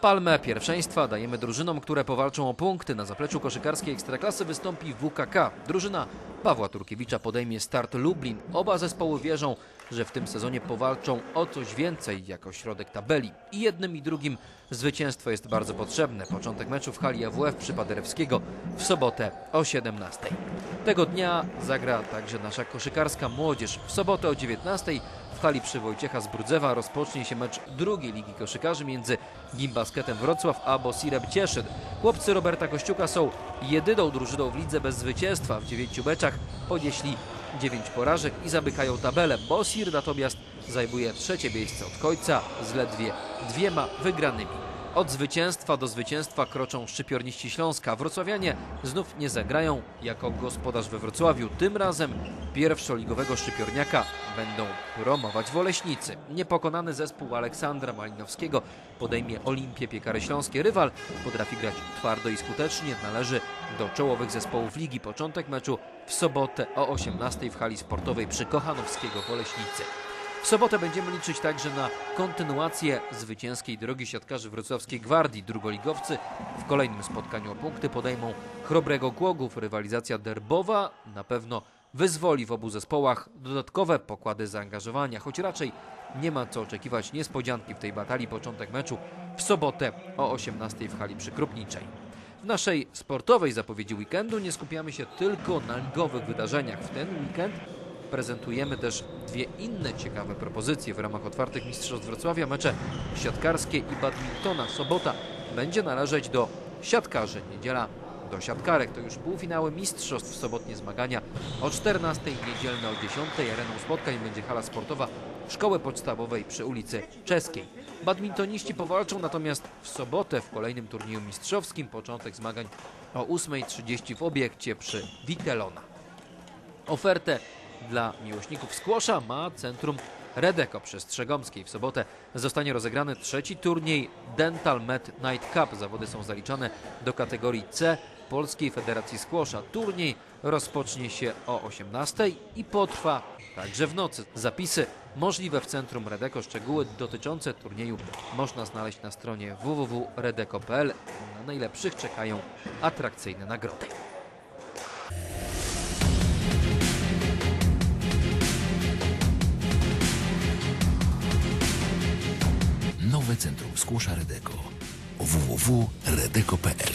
Palmę pierwszeństwa dajemy drużynom, które powalczą o punkty. Na zapleczu koszykarskiej Ekstraklasy wystąpi WKK. Drużyna Pawła Turkiewicza podejmie start Lublin. Oba zespoły wierzą, że w tym sezonie powalczą o coś więcej jako środek tabeli. I jednym i drugim zwycięstwo jest bardzo potrzebne. Początek meczu w hali AWF przy Paderewskiego w sobotę o 17. Tego dnia zagra także nasza koszykarska młodzież. W sobotę o 19 w hali przy Wojciecha Zbrudzewa rozpocznie się mecz drugiej ligi koszykarzy między Gimbasketem Wrocław a Bosirem Cieszyn. Chłopcy Roberta Kościuka są jedyną drużyną w lidze bez zwycięstwa. W dziewięciu meczach ponieśli dziewięć porażek i zamykają tabelę. Bosir natomiast zajmuje trzecie miejsce od końca z ledwie dwiema wygranymi. Od zwycięstwa do zwycięstwa kroczą szczypiorniści Śląska. Wrocławianie znów nie zagrają jako gospodarz we Wrocławiu. Tym razem pierwszoligowego szczypiorniaka będą promować Woleśnicy. Niepokonany zespół Aleksandra Malinowskiego podejmie Olimpię Piekary Śląskie. Rywal potrafi grać twardo i skutecznie. Należy do czołowych zespołów ligi. Początek meczu w sobotę o 18 w hali sportowej przy Kochanowskiego Woleśnicy. W sobotę będziemy liczyć także na kontynuację zwycięskiej drogi siatkarzy wrocławskiej Gwardii. Drugoligowcy w kolejnym spotkaniu o punkty podejmą Chrobrego Głogów. Rywalizacja derbowa na pewno wyzwoli w obu zespołach dodatkowe pokłady zaangażowania, choć raczej nie ma co oczekiwać niespodzianki w tej batalii. Początek meczu w sobotę o 18 w hali przykrupniczej. W naszej sportowej zapowiedzi weekendu nie skupiamy się tylko na ligowych wydarzeniach. W ten weekend prezentujemy też dwie inne ciekawe propozycje w ramach otwartych Mistrzostw Wrocławia. Mecze siatkarskie i badmintona. Sobota będzie należeć do siatkarzy, niedziela do siatkarek. To już półfinały Mistrzostw, sobotnie zmagania o 14, niedzielne o 10. Areną spotkań będzie hala sportowa Szkoły Podstawowej przy ulicy Czeskiej. Badmintoniści powalczą natomiast w sobotę w kolejnym turnieju mistrzowskim. Początek zmagań o 8.30 w obiekcie przy Witelona. Ofertę dla miłośników skłosza ma Centrum Redeko przy Strzegomskiej. W sobotę zostanie rozegrany trzeci turniej Dental Med Night Cup. Zawody są zaliczane do kategorii C Polskiej Federacji Skłosza. Turniej rozpocznie się o 18 i potrwa także w nocy. Zapisy możliwe w Centrum Redeko. Szczegóły dotyczące turnieju można znaleźć na stronie www.redeko.pl. Na najlepszych czekają atrakcyjne nagrody. Centrum Szkół Szaredeko www.redeko.pl